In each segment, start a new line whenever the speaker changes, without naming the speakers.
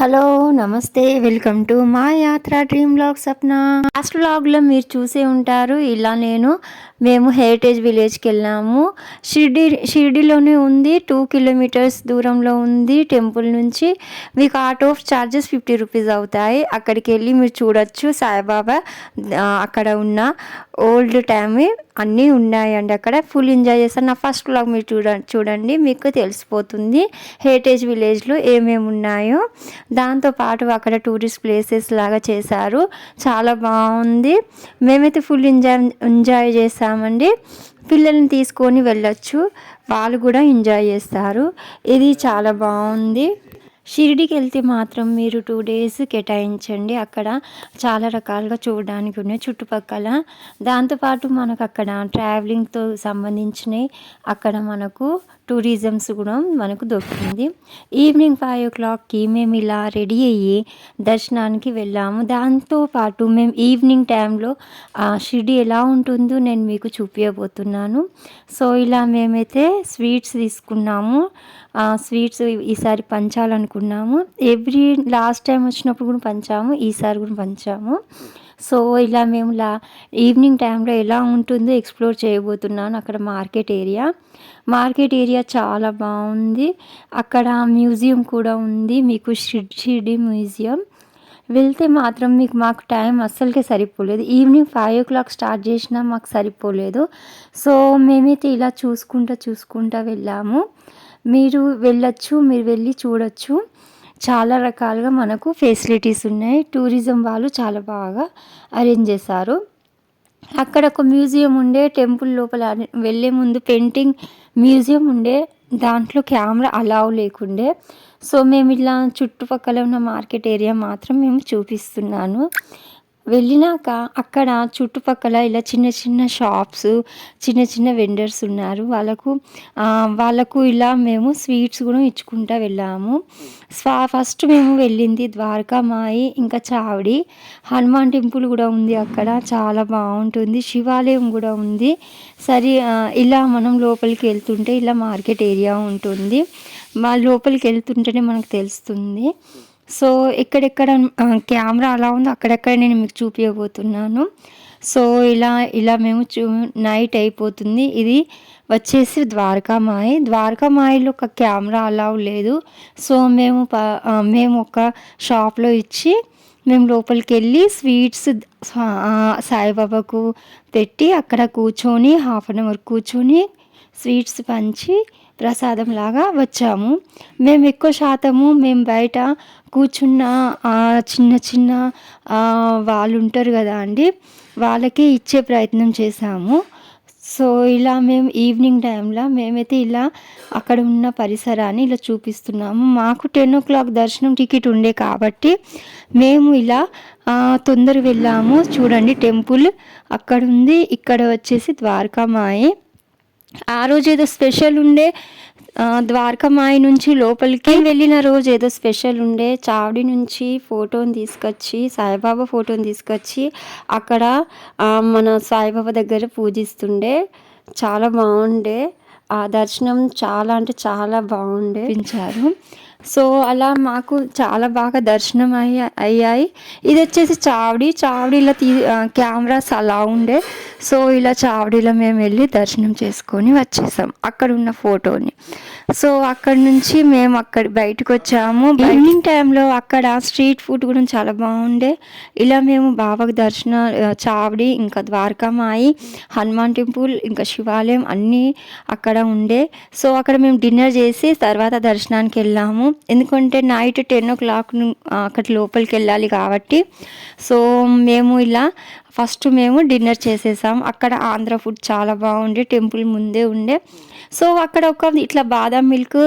Hello నమస్తే. Welcome to మా యాత్ర డ్రీమ్ బ్లాగ్ సప్న. లాస్ట్ బ్లాగ్లో మీరు చూసే ఉంటారు ఇలా నేను మేము హెరిటేజ్ విలేజ్కి వెళ్ళాము. షిర్డి షిర్డిలోనే ఉంది టూ కిలోమీటర్స్ దూరంలో ఉంది టెంపుల్ నుంచి. మీకు ఆటో చార్జెస్ ఫిఫ్టీ రూపీస్ అవుతాయి. అక్కడికి వెళ్ళి మీరు చూడొచ్చు సాయిబాబా అక్కడ ఉన్న ఓల్డ్ టైమ్ అన్నీ ఉన్నాయండి అక్కడ. ఫుల్ ఎంజాయ్ చేస్తాను నా ఫస్ట్ బ్లాగ్ మీరు చూడ చూడండి మీకు తెలిసిపోతుంది. హెరిటేజ్ విలేజ్లో ఏమేమి ఉన్నాయో. దాంతోపాటు అక్కడ టూరిస్ట్ ప్లేసెస్ లాగా చేశారు. చాలా బాగుంది. మేమైతే ఫుల్ ఎంజాయ్ ఎంజాయ్ చేసామండి. పిల్లల్ని తీసుకొని వెళ్ళొచ్చు. వాళ్ళు కూడా ఎంజాయ్ చేస్తారు. ఇది చాలా బాగుంది. షిరిడికి వెళ్తే మాత్రం మీరు టూ డేస్ కేటాయించండి. అక్కడ చాలా రకాలుగా చూడడానికి ఉన్నాయి. చుట్టుపక్కల దాంతోపాటు మనకు అక్కడ ట్రావెలింగ్తో సంబంధించినవి అక్కడ మనకు టూరిజమ్స్ కూడా మనకు దొరుకుతుంది. ఈవినింగ్ ఫైవ్ ఓ క్లాక్కి మేము ఇలా రెడీ అయ్యి దర్శనానికి వెళ్ళాము. దాంతోపాటు మేము ఈవినింగ్ టైంలో షిరిడి ఎలా ఉంటుందో నేను మీకు చూపించబోతున్నాను సో ఇలా మేమైతే స్వీట్స్ తీసుకున్నాము. స్వీట్స్ ఈసారి పంచుకున్నాము ఎవ్రీ లాస్ట్ టైం వచ్చినప్పుడు కూడా పంచాము. ఈసారి కూడా పంచాము. సో ఇలా మేము లా ఈవినింగ్ టైంలో ఎలా ఉంటుందో ఎక్స్ప్లోర్ చేయబోతున్నాను అక్కడ మార్కెట్ ఏరియా మార్కెట్ ఏరియా చాలా బాగుంది. అక్కడ మ్యూజియం కూడా ఉంది. మీకు షిర్షిడి మ్యూజియం వెళ్తే మాత్రం మీకు మాకు టైం అస్సలకే సరిపోలేదు. Evening five o'clock start చేసినా మాకు సరిపోలేదు. సో మేమైతే ఇలా చూసుకుంటా చూసుకుంటా వెళ్ళాము. మీరు వెళ్ళొచ్చు మీరు వెళ్ళి చూడొచ్చు. చాలా రకాలుగా మనకు ఫెసిలిటీస్ ఉన్నాయి. టూరిజం వాళ్ళు చాలా బాగా అరేంజ్ చేశారు. అక్కడ ఒక మ్యూజియం ఉండే టెంపుల్ లోపల వెళ్ళే ముందు పెయింటింగ్ మ్యూజియం ఉండే దాంట్లో కెమెరా అలావ్ లేకుండే. సో మేము ఇలా చుట్టుపక్కల ఉన్న మార్కెట్ ఏరియా మాత్రం మేము చూపిస్తున్నాను. వెళ్ళినాక అక్కడ చుట్టుపక్కల ఇలా చిన్న చిన్న షాప్స్ చిన్న చిన్న వెండర్స్ ఉన్నారు. వాళ్ళకు వాళ్ళకు ఇలా మేము స్వీట్స్ కూడా ఇచ్చుకుంటా వెళ్ళాము. స్వా ఫస్ట్ మేము వెళ్ళింది ద్వారకామాయి ఇంకా చావడి. హనుమాన్ టెంపుల్ కూడా ఉంది అక్కడ చాలా బాగుంటుంది. శివాలయం కూడా ఉంది. సరే ఇలా మనం లోపలికి వెళ్తుంటే ఇలా మార్కెట్ ఏరియా ఉంటుంది. మా లోపలికి వెళ్తుంటేనే మనకు తెలుస్తుంది. సో ఎక్కడెక్కడ కెమెరా అలా ఉందో అక్కడెక్కడ నేను మీకు చూపించబోతున్నాను సో ఇలా ఇలా మేము చూ నైట్ అయిపోతుంది. ఇది వచ్చేసి ద్వారకామాయి ద్వారకామాయిలో ఒక కెమెరా అలా లేదు. సో మేము ప మేము ఒక షాప్లో ఇచ్చి మేము లోపలికి వెళ్ళి స్వీట్స్ సాయిబాబాకు పెట్టి అక్కడ కూర్చొని హాఫ్ అన్ అవర్ కూర్చొని స్వీట్స్ పంచి ప్రసాదం లాగా వచ్చాము. మేము ఎక్కువ శాతము మేము బయట కూర్చున్న చిన్న చిన్న వాళ్ళు ఉంటారు కదా అండి వాళ్ళకి ఇచ్చే ప్రయత్నం చేశాము. సో ఇలా మేము ఈవినింగ్ టైంలో మేమైతే ఇలా అక్కడ ఉన్న పరిసరాన్ని ఇలా చూపిస్తున్నాము. మాకు టెన్ ఓ క్లాక్ దర్శనం టికెట్ ఉండే కాబట్టి మేము ఇలా తొందర వెళ్ళాము. చూడండి టెంపుల్ అక్కడ ఉంది. ఇక్కడ వచ్చేసి ద్వారకామాయి. ఆ రోజు ఏదో స్పెషల్ ఉండే ద్వారకమాయి నుంచి లోపలికి వెళ్ళిన రోజు ఏదో స్పెషల్ ఉండే చావడి నుంచి ఫోటోని తీసుకొచ్చి సాయిబాబా ఫోటోని తీసుకొచ్చి అక్కడ మన సాయిబాబా దగ్గర పూజిస్తుండే. చాలా బాగుండే. ఆ దర్శనం చాలా అంటే చాలా బాగుండే. పెంచారు సో అలా మాకు చాలా బాగా దర్శనం అయ్యా అయ్యాయి. ఇది వచ్చేసి చావడి. చావడిలో తీ కెమెరాస్ అలా ఉండే. సో ఇలా చావడిలో మేము వెళ్ళి దర్శనం చేసుకొని వచ్చేసాం అక్కడ ఉన్న ఫోటోని. సో అక్కడ నుంచి మేము అక్కడ బయటకు వచ్చాము. ఈవినింగ్ టైంలో అక్కడ స్ట్రీట్ ఫుడ్ కూడా చాలా బాగుండే. ఇలా మేము బాబాకు దర్శన చావడి ఇంకా ద్వారకామాయి హనుమాన్ టెంపుల్ ఇంకా శివాలయం అన్నీ అక్కడ ఉండే. సో అక్కడ మేము డిన్నర్ చేసి తర్వాత దర్శనానికి వెళ్ళాము. ఎందుకంటే నైట్ టెన్ ఓ క్లాక్ అక్కడ లోపలికి వెళ్ళాలి కాబట్టి. సో మేము ఇలా ఫస్ట్ మేము డిన్నర్ చేసేసాం. అక్కడ ఆంధ్ర ఫుడ్ చాలా బాగుండే టెంపుల్ ముందే ఉండే. సో అక్కడ ఒక ఇట్లా బాదం మిల్క్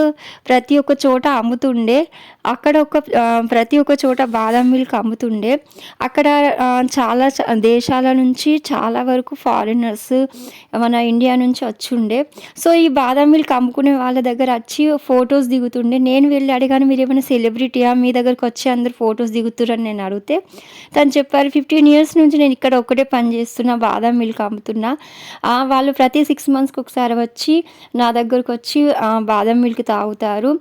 ప్రతి ఒక్క చోట అమ్ముతుండే. అక్కడ ఒక ప్రతి ఒక్క చోట బాదం మిల్క్ అమ్ముతుండే. అక్కడ చాలా దేశాల నుంచి చాలా వరకు ఫారినర్స్ మన ఇండియా నుంచి వచ్చిండే. సో ఈ బాదం మిల్క్ అమ్ముకునే వాళ్ళ దగ్గర వచ్చి ఫొటోస్ దిగుతుండే. నేను వెళ్ళి అడిగాను మీరు ఏమైనా సెలబ్రిటీయా మీ దగ్గరకు వచ్చి అందరు ఫొటోస్ దిగుతురని నేను అడిగితే తను చెప్పారు ఫిఫ్టీన్ ఇయర్స్ నుంచి నేను ఇక్కడ ఒక్కటే పని చేస్తున్నా బాదం మిల్క్ అమ్ముతున్నా. వాళ్ళు ప్రతి సిక్స్ మంత్స్కి ఒకసారి వచ్చి నా దగ్గరకు వచ్చి బాదం మిల్క్ తాగుతారు.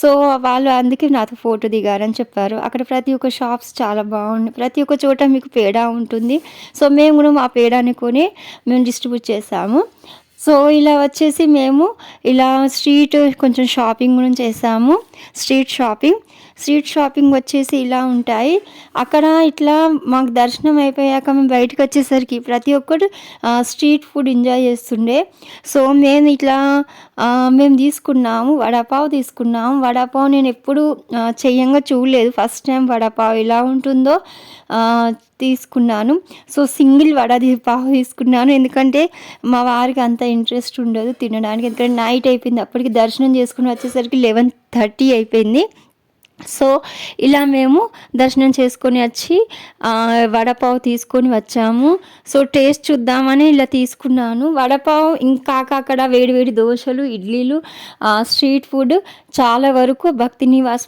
సో వాళ్ళు అందుకే నాతో ఫోటో దిగారని చెప్పారు. అక్కడ ప్రతి ఒక్క షాప్స్ చాలా బాగున్నాయి ప్రతి ఒక్క చోట మీకు పేడ ఉంటుంది. సో మేము కూడా మా పేడాని కొని మేము డిస్ట్రిబ్యూట్ చేసాము. సో ఇలా వచ్చేసి మేము ఇలా స్ట్రీట్ కొంచెం షాపింగ్ కూడా చేసాము. స్ట్రీట్ షాపింగ్ స్ట్రీట్ షాపింగ్ వచ్చేసి ఇలా ఉంటాయి. అక్కడ ఇట్లా మాకు దర్శనం అయిపోయాక మేము బయటకు వచ్చేసరికి ప్రతి ఒక్కరు స్ట్రీట్ ఫుడ్ ఎంజాయ్ చేస్తుండే. సో మేము ఇట్లా మేము తీసుకున్నాము వడపావ్ తీసుకున్నాము. వడపావు నేను ఎప్పుడు చెయ్యంగా చూడలేదు. ఫస్ట్ టైం వడపావ్ ఎలా ఉంటుందో తీసుకున్నాను. సో సింగిల్ వడ పావు తీసుకున్నాను. ఎందుకంటే మా వారికి అంత ఇంట్రెస్ట్ ఉండదు తినడానికి. ఎందుకంటే నైట్ అయిపోయింది. అప్పటికి దర్శనం చేసుకుని వచ్చేసరికి లెవెన్ థర్టీ అయిపోయింది. సో ఇలా మేము దర్శనం చేసుకొని వచ్చి వడపావు వడపావ్ తీసుకొని వచ్చాము. సో టేస్ట్ చూద్దామని ఇలా తీసుకున్నాను. వడపావ్ ఇంకా అక్కడ వేడివేడి దోశలు ఇడ్లీలు స్ట్రీట్ ఫుడ్ చాలా వరకు భక్తి నివాస్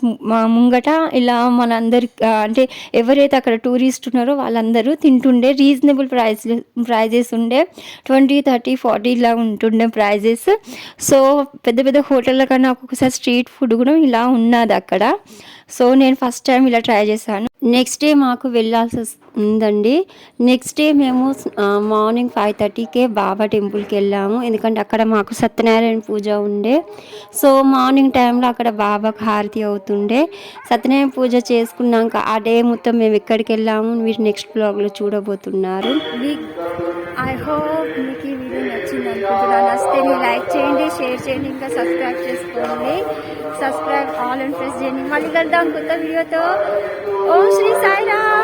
ముంగట ఇలా మనందరి అంటే ఎవరైతే అక్కడ టూరిస్ట్ ఉన్నారో వాళ్ళందరూ తింటుండే రీజనబుల్ ప్రైస్ ప్రైజెస్ ఉండే ట్వంటీ థర్టీ ఫార్టీ ఇలా ఉంటుండే ప్రైజెస్. సో పెద్ద పెద్ద హోటళ్ళ కన్నా ఒక్కొక్కసారి స్ట్రీట్ ఫుడ్ కూడా ఇలా ఉన్నది అక్కడ. సో నేను ఫస్ట్ టైం ఇలా ట్రై చేశాను. నెక్స్ట్ డే మాకు వెళ్ళాల్సి ఉందండి. నెక్స్ట్ డే మేము మార్నింగ్ ఫైవ్ థర్టీకే బాబా టెంపుల్కి వెళ్ళాము. ఎందుకంటే అక్కడ మాకు సత్యనారాయణ పూజ ఉండే. సో మార్నింగ్ టైంలో అక్కడ బాబాకు హారతి అవుతుండే. సత్యనారాయణ పూజ చేసుకున్నాక ఆ డే మొత్తం మేము ఎక్కడికి వెళ్ళాము? మీరు నెక్స్ట్ బ్లాగ్లో చూడబోతున్నారు. ఐ హోప్ మీకు ఈ వీడియో నచ్చింది అనుకుంటున్నాను నచ్చితే మీరు లైక్ చేయండి షేర్ చేయండి ఇంకా సబ్స్క్రైబ్ చేసుకోండి. సబ్స్క్రైబ్ ఆల్ అండ్ ప్రెస్ చేయండి. మళ్ళీ కలుద్దాం కొత్త వీడియోతో ఓం శ్రీ సాయిరామ్!